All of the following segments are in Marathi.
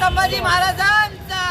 संभाजी महाराजांचा.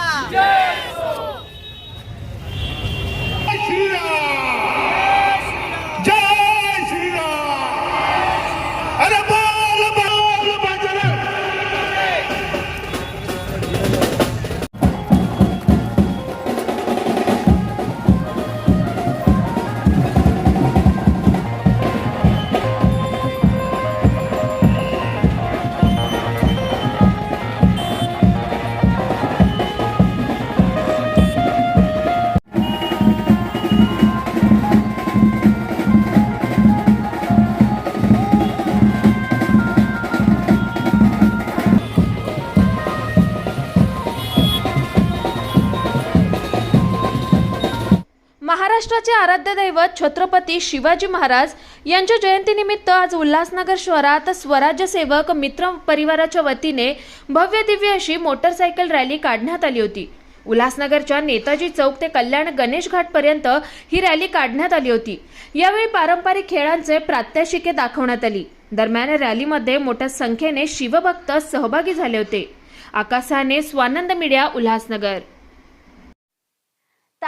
महाराष्ट्राचे आराध्य दैवत छत्रपती शिवाजी महाराज यांच्या जयंतीनिमित्त आज उल्हासनगर शहरात स्वराज्य सेवक मित्र परिवाराच्या वतीने भव्य दिव्य अशी मोटरसायकल रॅली काढण्यात आली होती. उल्हासनगरच्या नेताजी चौक ते कल्याण गणेश घाटपर्यंत ही रॅली काढण्यात आली होती. यावेळी पारंपरिक खेळांचे प्रात्यक्षिके दाखवण्यात आली. दरम्यान रॅलीमध्ये मोठ्या संख्येने शिवभक्त सहभागी झाले होते. आकाशाने स्वानंद मीडिया उल्हासनगर.